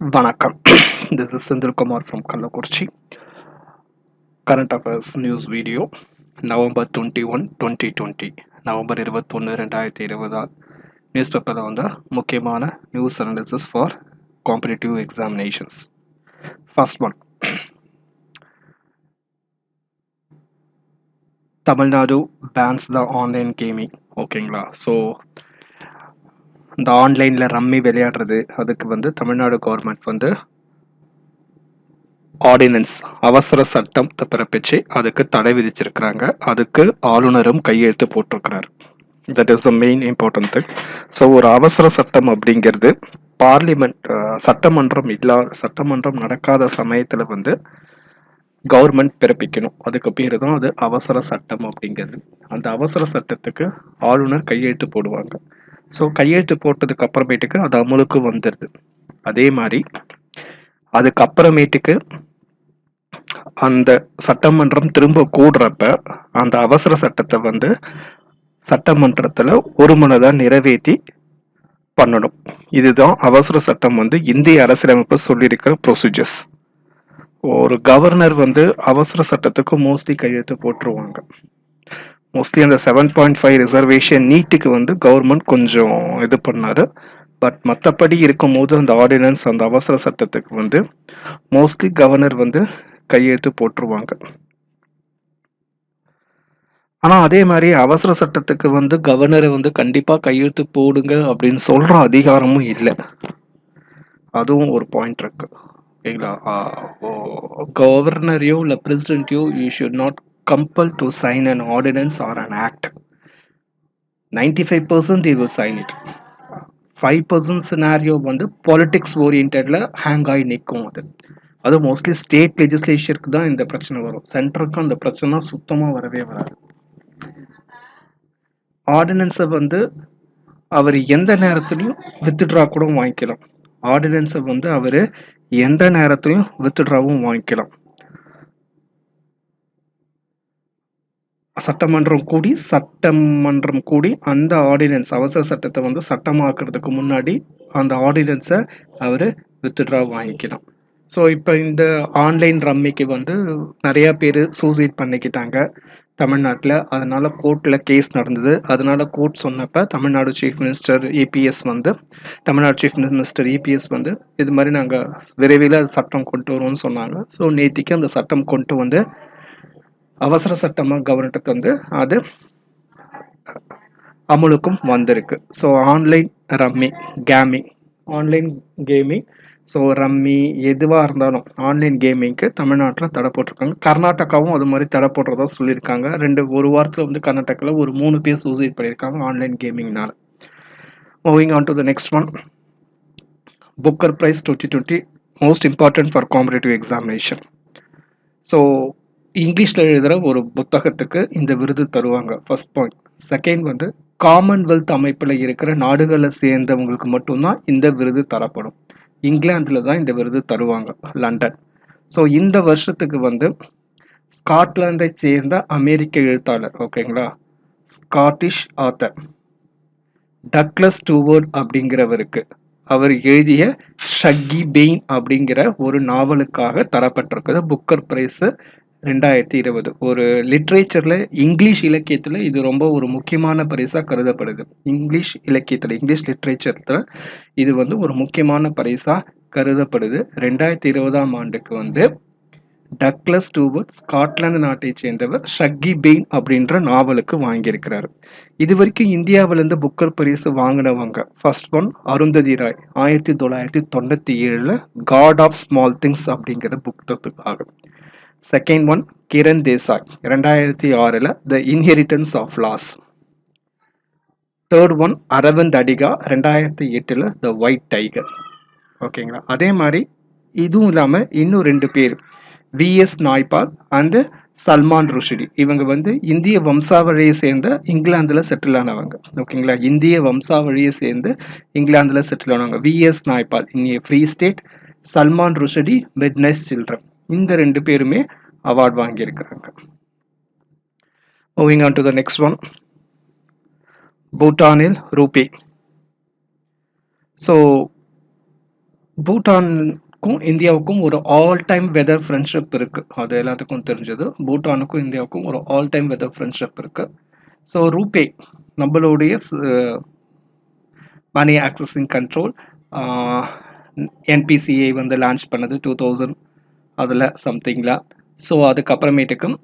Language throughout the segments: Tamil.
வணக்கம். This is Senthilkumar from Kallakurichi. Current affairs news video November twenty one twenty twenty November இருபத்தொன்று ரெண்டாயிரத்தி இருபதால் நியூஸ் பேப்பரில் வந்த முக்கியமான news analysis for competitive examinations first one Tamil Nadu bans the online gaming ஓகேங்களா ஸோ இந்த ஆன்லைனில் ரம்மி விளையாடுறது அதுக்கு வந்து தமிழ்நாடு கவர்மெண்ட் வந்து ஆர்டினன்ஸ் அவசர சட்டம் பிறப்பிச்சு அதுக்கு தடை விதிச்சிருக்கிறாங்க. அதுக்கு ஆளுநரும் கையெழுத்து போட்டிருக்கிறார். That is the main important thing so ஒரு அவசர சட்டம் அப்படிங்கிறது பார்லிமெண்ட் சட்டமன்றம் இல்லாத சட்டமன்றம் நடக்காத சமயத்தில் வந்து கவர்மெண்ட் பிறப்பிக்கணும். அதுக்கு பேர் தான் அது அவசர சட்டம் அப்படிங்கிறது. அந்த அவசர சட்டத்துக்கு ஆளுநர் கையெழுத்து போடுவாங்க. ஸோ கையெழுத்து போட்டதுக்கு அப்புறமேட்டுக்கு அது அமலுக்கு வந்துடுது அதே மாதிரி அதுக்கப்புறமேட்டுக்கு அந்த சட்டமன்றம் திரும்ப கூடுறப்ப அந்த அவசர சட்டத்தை வந்து சட்டமன்றத்தில் ஒரு மனதாக நிறைவேற்றி பண்ணணும். இதுதான் அவசர சட்டம் வந்து இந்திய அரசியலமைப்பு சொல்லியிருக்கிற ப்ரொசீஜர்ஸ் ஒரு கவர்னர் வந்து அவசர சட்டத்துக்கு மோஸ்ட்லி கையெழுத்து போட்டுருவாங்க. மோஸ்ட்லி அந்த செவன் பாயிண்ட் ஃபைவ் ரிசர்வேஷன் நீட்டுக்கு வந்து கவர்மெண்ட் கொஞ்சம் இது பண்ணாரு. பட் மற்றபடி இருக்கும் போது அந்த ஆர்டினன்ஸ் அந்த அவசர சட்டத்துக்கு வந்து மோஸ்ட்லி கவர்னர் வந்து கையெழுத்து போட்டுருவாங்க. ஆனால் அதே மாதிரி அவசர சட்டத்துக்கு வந்து கவர்னரை வந்து கண்டிப்பாக கையெழுத்து போடுங்க அப்படின்னு சொல்கிற அதிகாரமும் இல்லை. அதுவும் ஒரு பாயிண்ட் இருக்கு. ஓகேங்களா கவர்னரையோ இல்லை பிரசிடென்ட்டையோ you should not compelled to sign an ordinance or an act. 95% they will sign it. Five percent scenario வந்து பாலிட்டிக்ஸ் ஓரியன்டில் ஹேங் ஆகி நிற்கும் அது. அது மோஸ்ட்லி ஸ்டேட் லெஜிஸ்லேச்சருக்கு தான் இந்த பிரச்சனை வரும். சென்டருக்கும் அந்த பிரச்சனை சுத்தமாக வரவே வராது. ஆர்டினன்ஸை வந்து அவர் எந்த நேரத்துலையும் வித்ட்ரா கூட வாங்கிக்கலாம். ஆர்டினன்ஸை வந்து அவர் எந்த நேரத்துலையும் வித்ட்ராவும் வாங்கிக்கலாம். சட்டமன்றம் கூடி சட்டமன்றம் கூடி அந்த ஆர்டினன்ஸ் அவசர சட்டத்தை வந்து சட்டமாக்குறதுக்கு முன்னாடி அந்த ஆர்டினன்ஸை அவர் வித்ட்ரா வாங்கிக்கலாம் ஸோ இப்போ இந்த ஆன்லைன் ரம்மிக்கு வந்து நிறையா பேர் சூசைட் பண்ணிக்கிட்டாங்க தமிழ்நாட்டில். அதனால் கோர்ட்டில் கேஸ் நடந்தது. அதனால் கோர்ட் சொன்னப்போ தமிழ்நாடு சீஃப் மினிஸ்டர் இபிஎஸ் வந்து தமிழ்நாடு சீஃப் மினிஸ்டர் இபிஎஸ் வந்து இது மாதிரி நாங்கள் விரைவில் சட்டம் கொண்டு வருவோம்னு சொன்னாங்க. ஸோ நேற்றுக்கு அந்த சட்டம் கொண்டு வந்து அவசர சட்டமாக கவர்மெண்ட்டுக்கு வந்து அது அமலுக்கும் வந்திருக்கு. So online rummy gaming online gaming so rummy எதுவாக இருந்தாலும் ஆன்லைன் கேமிங்க்கு தமிழ்நாட்டில் தடை போட்டிருக்காங்க. கர்நாடகாவும் அது மாதிரி தடை போடுறதா சொல்லியிருக்காங்க. ரெண்டு ஒரு வாரத்தில் வந்து கர்நாடகாவில் ஒரு மூணு பேர் சூசைட் பண்ணியிருக்காங்க online கேமிங்னால moving on to the next one Booker prize twenty twenty most important for competitive examination so இங்கிலீஷில் எழுதுகிற ஒரு புத்தகத்துக்கு இந்த விருது தருவாங்க. ஃபர்ஸ்ட் பாயிண்ட் செகண்ட் வந்து காமன்வெல்த் அமைப்பில் இருக்கிற நாடுகளை சேர்ந்தவங்களுக்கு மட்டும்தான் இந்த விருது தரப்படும். இங்கிலாந்தில் தான் இந்த விருது தருவாங்க லண்டன். ஸோ இந்த வருஷத்துக்கு வந்து ஸ்காட்லாந்தை சேர்ந்த அமெரிக்க எழுத்தாளர் ஓகேங்களா? ஸ்காட்டிஷ் ஆத்தர் டக்லஸ் ஸ்டூவர்ட் அப்படிங்கிறவருக்கு. அவர் எழுதிய ஷக்கி பெயின் அப்படிங்கிற ஒரு நாவலுக்காக தரப்பட்டிருக்குது புக்கர் பிரைஸு ரெண்டாயிரத்தி இருபது. ஒரு லிட்ரேச்சரில் இங்கிலீஷ் இலக்கியத்தில் இது ரொம்ப ஒரு முக்கியமான பரிசாக கருதப்படுது. இங்கிலீஷ் இலக்கியத்தில் இங்கிலீஷ் லிட்ரேச்சரில் இது வந்து ஒரு முக்கியமான பரிசாக கருதப்படுது. ரெண்டாயிரத்தி இருபதாம் ஆண்டுக்கு வந்து டக்லஸ் டூவர்ட் ஸ்காட்லாந்து நாட்டை சேர்ந்தவர் ஷக்கி பெயின் அப்படின்ற நாவலுக்கு வாங்கியிருக்கிறார். இது வரைக்கும் இந்தியாவிலேருந்து புக்கர் பரிசு வாங்கினவங்க ஃபர்ஸ்ட் ஒன் அருந்ததி ராய் ஆயிரத்தி தொள்ளாயிரத்தி தொண்ணூற்றி ஏழில் காட் ஆஃப் ஸ்மால் திங்ஸ் அப்படிங்கிற புத்தகத்துக்காக. செகண்ட் ஒன் கிரண் தேசாய் ரெண்டாயிரத்தி ஆறில் the inheritance of loss third one Aravind Adiga ரெண்டாயிரத்தி எட்டில் த ஒயிட் டைகர் ஓகேங்களா அதே மாதிரி இதுவும் இல்லாமல் இன்னும் ரெண்டு பேர் V S Naipaul and Salman Rushdie இவங்க வந்து இந்திய வம்சாவழியை சேர்ந்த இங்கிலாந்தில் செட்டில் ஆனவங்க. ஓகேங்களா இந்திய வம்சாவழியை சேர்ந்து இங்கிலாந்தில் செட்டில் ஆனவங்க. VS Naipaul in a free state Salman Rushdie midnight's children இந்த ரெண்டு பேருமே அவார்ட் வாங்கியிருக்கிறாங்க. Moving on to the next one பூட்டானில் RuPay. So பூட்டானுக்கும் இந்தியாவுக்கும் ஒரு ஆல் டைம் வெதர் ஃப்ரெண்ட்ஷிப் இருக்குது அது எல்லாத்துக்கும் தெரிஞ்சது. பூட்டானுக்கும் இந்தியாவுக்கும் ஒரு ஆல் டைம் வெதர் ஃப்ரெண்ட்ஷிப் இருக்கு. ஸோ ரூபே நம்மளுடைய மணி ஆக்சஸிங் கண்ட்ரோல் என்பிசிஐ வந்து லான்ச் பண்ணது டூ தௌசண்ட் அதில் சம்திங்கில் ஸோ அதுக்கப்புறமேட்டுக்கும்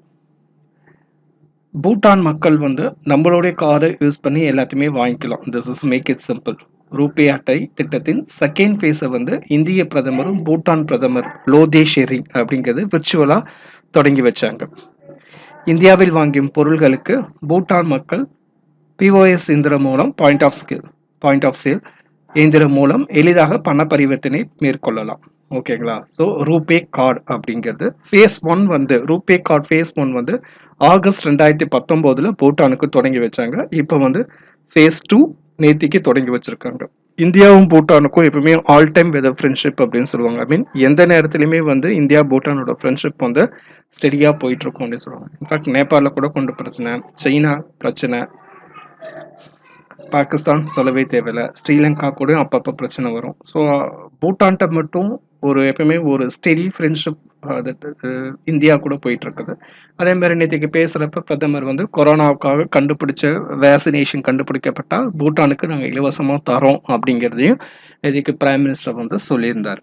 பூட்டான் மக்கள் வந்து நம்மளுடைய கார்டை யூஸ் பண்ணி எல்லாத்தையுமே வாங்கிக்கலாம். This is make it simple RuPay அட்டை திட்டத்தின் செகண்ட் ஃபேஸை வந்து இந்திய பிரதமரும் பூட்டான் பிரதமர் லோதே ஷெரிங் அப்படிங்கிறது விர்ச்சுவலாக தொடங்கி வச்சாங்க. இந்தியாவில் வாங்கும் பொருள்களுக்கு பூட்டான் மக்கள் பிஓஎஸ் இயந்திரம் மூலம் point of skill point of sale இயந்திரம் மூலம் எளிதாக பண பரிவர்த்தனை மேற்கொள்ளலாம். ஓகேங்களா? ஸோ ரூபே கார்டு அப்படிங்கிறது ஃபேஸ் ஒன் வந்து ரூபே கார்டு ஃபேஸ் ஒன் வந்து ஆகஸ்ட் ரெண்டாயிரத்தி பத்தொம்போதில் பூட்டானுக்கு தொடங்கி வச்சாங்க. இப்போ வந்து ஃபேஸ் டூ நேத்திக்கு தொடங்கி வச்சிருக்காங்க. இந்தியாவும் பூட்டானுக்கும் எப்பவுமே ஆல் டைம் வெதர் ஃப்ரெண்ட்ஷிப் அப்படின்னு சொல்லுவாங்க. ஐ மீன் எந்த நேரத்துலையுமே வந்து இந்தியா பூட்டானோட ஃப்ரெண்ட்ஷிப் வந்து ஸ்டெடியாக போயிட்டு இருக்கும் அப்படின்னு சொல்லுவாங்க இன்ஃபேக்ட் நேபாளில் கூட கொண்டு பிரச்சனை சைனா பிரச்சனை பாகிஸ்தான் சொல்லவே தேவையில்ல. ஸ்ரீலங்கா கூட அப்பப்போ பிரச்சனை வரும். ஸோ பூட்டான்கிட்ட மட்டும் ஒரு எப்பயுமே ஒரு ஸ்டெடி ஃப்ரெண்ட்ஷிப் அது இந்தியா கூட போயிட்டுருக்குது. அதே மாதிரி நேற்றுக்கு பேசுகிறப்ப பிரதமர் வந்து கொரோனாவுக்காக கண்டுபிடிச்ச வேக்சினேஷன் கண்டுபிடிக்கப்பட்டால் பூட்டானுக்கு நாங்கள் இலவசமாக தரோம் அப்படிங்கிறதையும் இதுக்கு பிரைம் மினிஸ்டர் வந்து சொல்லியிருந்தார்.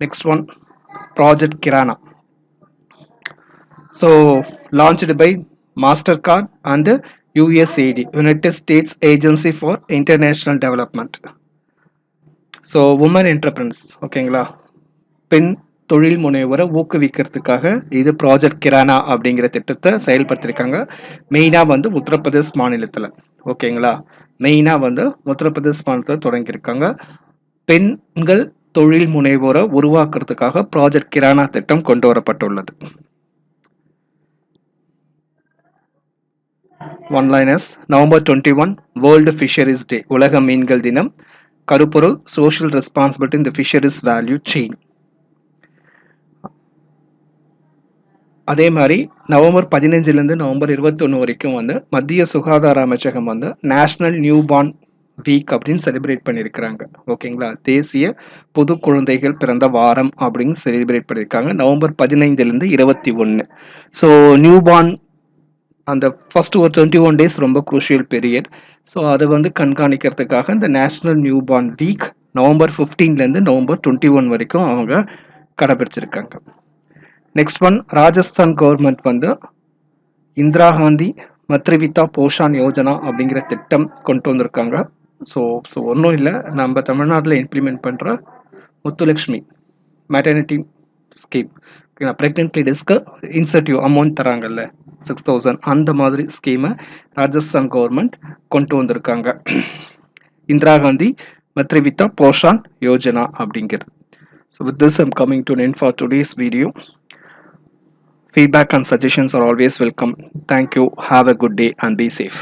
Next one project Kirana so launched by Mastercard and USAID United States agency for international development so women entrepreneurs ஓகேங்களா பெண் தொழில் முனைவரை ஊக்குவிக்கிறதுக்காக இது ப்ராஜெக்ட் கிரானா அப்படிங்கிற திட்டத்தை செயல்படுத்தியிருக்காங்க மெயினாக வந்து உத்தரப்பிரதேஷ் மாநிலத்தில் ஓகேங்களா மெயினாக வந்து உத்தரப்பிரதேஷ் மாநிலத்தில் தொடங்கியிருக்காங்க. பெண்கள் தொழில் முனைவோரை உருவாக்குறதுக்காக ப்ராஜெக்ட் கிரானா திட்டம் கொண்டு வரப்பட்டுள்ளது. One liners November twenty one world fisheries day உலக மீன்கள் தினம் கருப்பொருள் சோஷியல் ரெஸ்பான்சிபிலிட்டி இந்த ஃபிஷரிஸ் வேல்யூ செயின் அதே மாதிரி நவம்பர் பதினஞ்சுலேருந்து நவம்பர் இருபத்தொன்று வரைக்கும் வந்து மத்திய சுகாதார அமைச்சகம் வந்து நேஷ்னல் நியூ பார்ன் வீக் அப்படின்னு செலிப்ரேட் பண்ணியிருக்கிறாங்க. ஓகேங்களா? தேசிய புது குழந்தைகள் பிறந்த வாரம் அப்படின்னு செலிப்ரேட் பண்ணியிருக்காங்க. நவம்பர் பதினைந்துலேருந்து இருபத்தி ஒன்று ஸோ நியூ பார்ன் அந்த ஃபஸ்ட்டு ஒரு டுவெண்ட்டி ஒன் டேஸ் ரொம்ப குரூஷியல் பீரியட் ஸோ அதை வந்து கண்காணிக்கிறதுக்காக இந்த national new born week November ஃபிஃப்டீன்லேருந்து November twenty one வரைக்கும் அவங்க கடைபிடிச்சிருக்காங்க. நெக்ஸ்ட் ஒன் ராஜஸ்தான் கவர்மெண்ட் வந்து இந்திரா காந்தி மத்ரிவித்தா போஷான் யோஜனா அப்படிங்கிற திட்டம் கொண்டு வந்திருக்காங்க. ஸோ ஸோ ஒன்றும் இல்லை. நம்ம தமிழ்நாட்டில் இம்ப்ளிமெண்ட் பண்ணுற முத்துலக்ஷ்மி மேட்டர்னிட்டி ஸ்கீம் ப்ரெக்னென்ட் லேடிஸ்க்கு இன்சென்டிவ் அமௌண்ட் தராங்கல்ல சிக்ஸ் தௌசண்ட் அந்த மாதிரி ஸ்கீமை ராஜஸ்தான் கவர்மெண்ட் கொண்டு வந்திருக்காங்க. இந்திரா காந்தி மத்ரிவித்தா போஷான் யோஜனா அப்படிங்கிறது. So with this I'm coming to end for today's video feedback and suggestions are always welcome thank you have a good day and be safe